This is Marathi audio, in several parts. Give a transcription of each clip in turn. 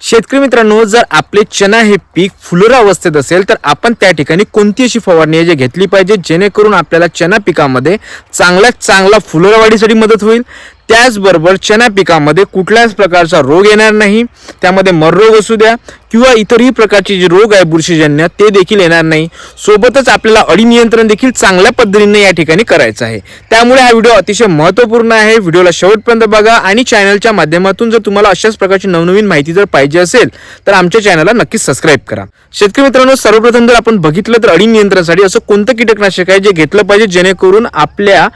शेतकरी मित्रांनो जर आपले चना हे पीक फुलोरा अवस्थेत असेल तर आपण त्या ठिकाणी कोणती अशी फवारणी आहे जी घेतली पाहिजे जेणेकरून आपल्याला चना पिकामध्ये चांगल्यात चांगला फुलोरा वाढीसाठी मदत होईल? त्याचबरोबर चना पिकामध्ये कुठल्याच प्रकारचा रोग येणार नाही. त्यामध्ये मर रोग असू द्या किंवा इतरही प्रकारचे जे रोग आहे बुरशीजन्य ते देखील येणार नाही. सोबतच आपल्याला अडी नियंत्रण देखील चांगल्या पद्धतीने या ठिकाणी करायचं आहे. त्यामुळे हा व्हिडिओ अतिशय महत्त्वपूर्ण आहे. व्हिडिओला शेवटपर्यंत बघा आणि चॅनलच्या माध्यमातून जर तुम्हाला अशाच प्रकारची नवनवीन माहिती जर पाहिजे असेल तर आमच्या चॅनलला नक्कीच सबस्क्राईब करा. शेतकरी मित्रांनो सर्वप्रथम जर आपण बघितलं तर अडी नियंत्रणासाठी असं कोणतं कीटकनाशक आहे जे घेतलं पाहिजे जेणेकरून आपल्या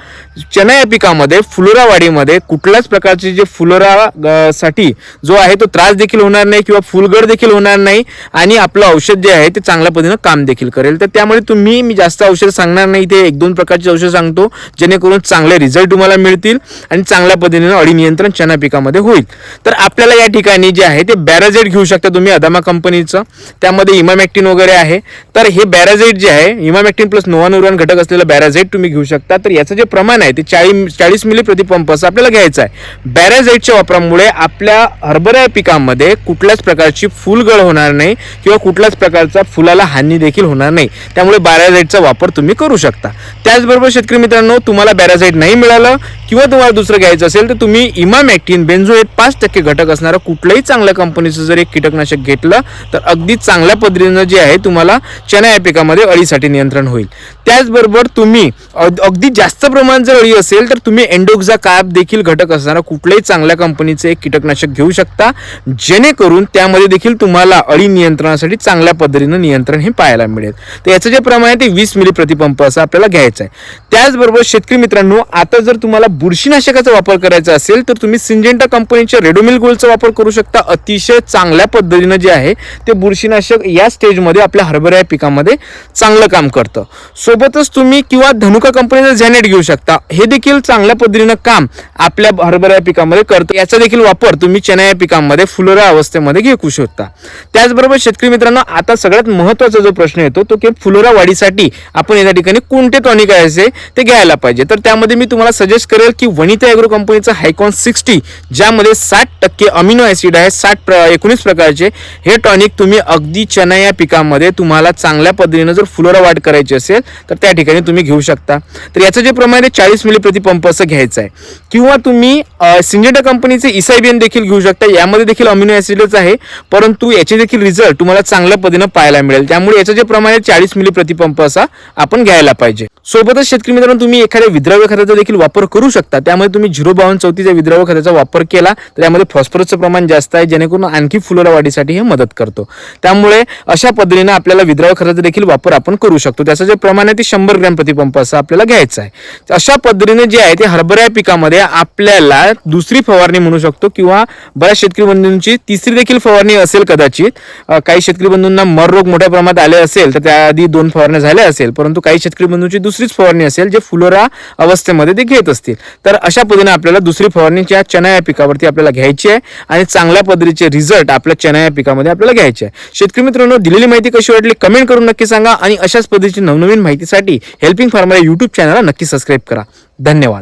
चना या पिकामध्ये फुलोरावाडीमध्ये कुठल्याच प्रकारचे जे फुलोरा साठी जो आहे तो त्रास देखील होणार नाही किंवा फुलगड देखील होणार नाही आणि आपलं औषध जे आहे ते चांगल्या पद्धतीनं काम देखील करेल. तर त्यामुळे तुम्ही मी जास्त औषध सांगणार नाही. ते एक दोन प्रकारचे औषध सांगतो जेणेकरून चांगले रिझल्ट तुम्हाला मिळतील आणि चांगल्या पद्धतीनं अडी नियंत्रण चना पिकामध्ये होईल. तर आपल्याला या ठिकाणी जे आहे ते बॅराझेट घेऊ शकता तुम्ही अदामा कंपनीचं. त्यामध्ये इमामॅक्टिन वगैरे आहे. तर हे बॅराझेट जे आहे इमामॅक्टिन प्लस नोवानुरान घटक असलेलं बॅराझेट तुम्ही घेऊ शकता. तर याचं जे प्रमाण आहे ते चाळीस चाळीस मिली प्रतिपंप असं आपल्याला घ्यायचं आहे. बॅराझेटच्या वापरामुळे आपल्या हरभरा या पिकामध्ये कुठल्याच प्रकारची फुलगळ होणार नाही किंवा कुठल्याच प्रकारचा फुलाला हानी देखील होणार नाही. त्यामुळे बॅराझाईटचा वापर तुम्ही करू शकता. त्याचबरोबर शेतकरी मित्रांनो तुम्हाला बॅराझाईट नाही मिळालं किंवा तुम्हाला दुसरं घ्यायचं असेल तर तुम्ही इमामॅक्टिन बेन्झोएट पाच टक्के घटक असणारं कुठल्याही चांगल्या कंपनीचं जर एक कीटकनाशक घेतलं तर अगदी चांगल्या पद्धतीनं जे आहे तुम्हाला चना या पिकामध्ये अळीसाठी नियंत्रण होईल. त्याचबरोबर तुम्ही अगदी जास्त प्रमाणात जर अळी असेल तर तुम्ही एन्डोक्झा काप देखील घटक असणारा कुठल्याही चांगल्या कंपनीचं एक कीटकनाशक घेऊ शकता जेणेकरून त्यामध्ये देखील तुम्हाला अळी नियंत्रणासाठी चांगल्या पद्धतीनं नियंत्रण हे पाहायला मिळेल. तर याचं जे प्रमाण आहे ते वीस मिली प्रतिपंप असं आपल्याला घ्यायचं आहे. त्याचबरोबर शेतकरी मित्रांनो आता जर तुम्हाला बुरशीनाशकाचा वापर करायचा असेल तर तुम्ही सिंजेंटा कंपनीच्या रेडोमिल गोल्डचा वापर करू शकता. अतिशय चांगल्या पद्धतीनं जे आहे ते बुरशीनाशक या स्टेजमध्ये आपल्या हरभरा या पिकामध्ये चांगलं काम करतं. सोबतच तुम्ही किंवा धनुका कंपनीचं झॅनेट घेऊ शकता. हे देखील चांगल्या पद्धतीनं काम आपल्या हरभरा या पिकामध्ये करतं. याचा देखील वापर तुम्ही चना या पिकामध्ये फुलोरा अवस्थेमध्ये घेऊ शकता. त्याचबरोबर शेतकरी मित्रांनो आता सगळ्यात महत्त्वाचा जो प्रश्न येतो तो की फुलोरा वाढीसाठी आपण या ठिकाणी कोणते टॉनिक आहे ते घ्यायला पाहिजे. तर त्यामध्ये मी तुम्हाला सजेस्ट करेल की वनिता ॲग्रो कंपनीचं हायकॉन सिक्स्टी ज्यामध्ये साठ टक्के अमिनो ॲसिड आहे साठ प्र एकोणीस प्रकारचे हे टॉनिक तुम्ही अगदी चना या पिकामध्ये तुम्हाला चांगल्या पद्धतीनं जर फुलोरा वाढ करायची असेल तर त्या ठिकाणी तुम्ही घेऊ शकता. तर याचं जे प्रमाण आहे चाळीस मिली प्रतिपंप असं घ्यायचं आहे. किंवा तुम्ही सिंजेटा कंपनीचे इसायबियन देखील घेऊ शकता यामध्ये देखील अमिनो ॲसिडच आहे परंतु याचे देखील रिझल्ट तुम्हाला चांगल्या पद्धतीनं पाहायला मिळेल. त्यामुळे याचं जे प्रमाण आहे चाळीस मिली प्रतिपंप असा आपण घ्यायला पाहिजे. सोबतच शेतकरी मित्रांनो तुम्ही एखाद्या विद्राव्य खताचा देखील वापर करू शकता. त्यामध्ये तुम्ही झिरो बावन्न चौतीच्या विद्राव्य खताचा वापर केला तर त्यामध्ये फॉस्फरसचं प्रमाण जास्त आहे जेणेकरून आणखी फुलोरा वाढीसाठी हे मदत करतो. त्यामुळे अशा पद्धतीने आपल्याला विद्राव्य खताचा देखील वापर आपण करू शकतो. त्याचं जे प्रमाण आहे ते शंभर ग्रॅम प्रतिपंप असं आपल्याला घ्यायचं आहे. अशा पद्धतीने जे आहे ते हरभरा पिकामध्ये आपल्याला दुसरी फवारणी म्हणू शकतो किंवा बऱ्याच शेतकरी बंधूंची तिसरी देखील फवारणी असेल कदाचित कदाचित काही शेतकरी बंधूंना मर रोग मोठ्या प्रमाणात आले असेल तर त्याआधी दोन फवारण्या झाल्या असेल परंतु काही शेतकरी बंधूंची दुसरीच फवारणी असेल जे फुलोरा अवस्थेमध्ये ते घेत असतील. तर अशा पद्धतीने आपल्याला दुसरी फवारणीच्या चना या पिकावरती आपल्याला घ्यायची आहे आणि चांगल्या पद्धतीचे रिझल्ट आपल्या चना या पिकामध्ये आपल्याला घ्यायचे आहे. शेतकरी मित्रांनो दिलेली माहिती कशी वाटली कमेंट करून नक्की सांगा आणि अशाच पद्धतीची नवनवीन माहितीसाठी हेल्पिंग फार्मर या युट्यूब चॅनलला नक्की सबस्क्राईब करा. धन्यवाद.